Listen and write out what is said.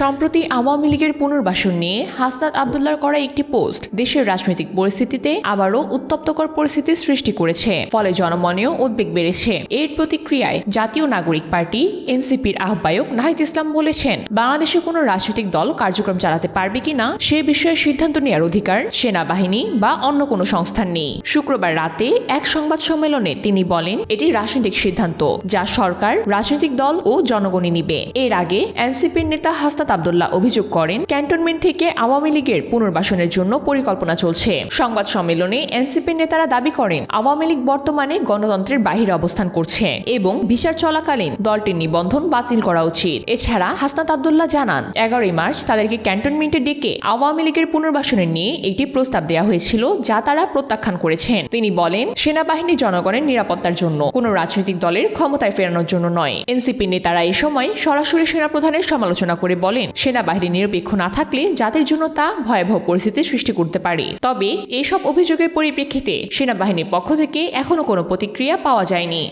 সম্প্রতি আওয়ামী লীগের পুনর্বাসন নিয়ে হাসনাত আবদুল্লার করা একটি পোস্ট দেশের রাজনৈতিক পরিস্থিতিতে আবারও উত্তপ্তকর পরিস্থিতি সৃষ্টি করেছে। ফলে জনমনেও উদ্বেগ বেড়েছে। এর প্রতিক্রিয়ায় জাতীয় নাগরিক পার্টি, এনসিপির আহ্বায়ক নাহিদ ইসলাম বলেছেন, বাংলাদেশে কোনো রাজনৈতিক দল কার্যক্রম চালাতে পারবে কিনা সে বিষয়ে সিদ্ধান্ত নেওয়ার অধিকার সেনাবাহিনী বা অন্য কোনো সংস্থার নেই। শুক্রবার রাতে এক সংবাদ সম্মেলনে তিনি বলেন, এটি রাজনৈতিক সিদ্ধান্ত যা সরকার, রাজনৈতিক দল ও জনগণই নিবে। এর আগে এনসিপির নেতা হাসনাত আবদুল্লাহ অভিযোগ করেন, ক্যান্টনমেন্ট থেকে আওয়ামী লীগের পুনর্বাসনের জন্য পরিকল্পনা চলছে। সংবাদ সম্মেলনে এনসিপির নেতারা দাবি করেন, আওয়ামী লীগ বর্তমানে গণতন্ত্রের বাহিরে অবস্থান করছে এবং বিচার চলাকালীন দলটির নিবন্ধন বাতিল করা উচিত। এছাড়া হাসনাত আবদুল্লাহ জানান, এগারোই মার্চ তাদেরকে ক্যান্টনমেন্টে ডেকে আওয়ামী লীগের পুনর্বাসনের নিয়ে একটি প্রস্তাব দেওয়া হয়েছিল, যা তারা প্রত্যাখ্যান করেছেন। তিনি বলেন, সেনাবাহিনী জনগণের নিরাপত্তার জন্য, কোনো রাজনৈতিক দলের ক্ষমতায় ফেরানোর জন্য নয়। এনসিপি নেতারা এই সময় সরাসরি সেনাপ্রধানের সমালোচনা করে বলেন সেনাবাহিনী নিরপেক্ষ না থাকলে জাতির জন্য তা ভয়াবহ পরিস্থিতি সৃষ্টি করতে পারে। তবে এসব অভিযোগের পরিপ্রেক্ষিতে সেনাবাহিনীর পক্ষ থেকে এখনও কোনো প্রতিক্রিয়া পাওয়া যায়নি।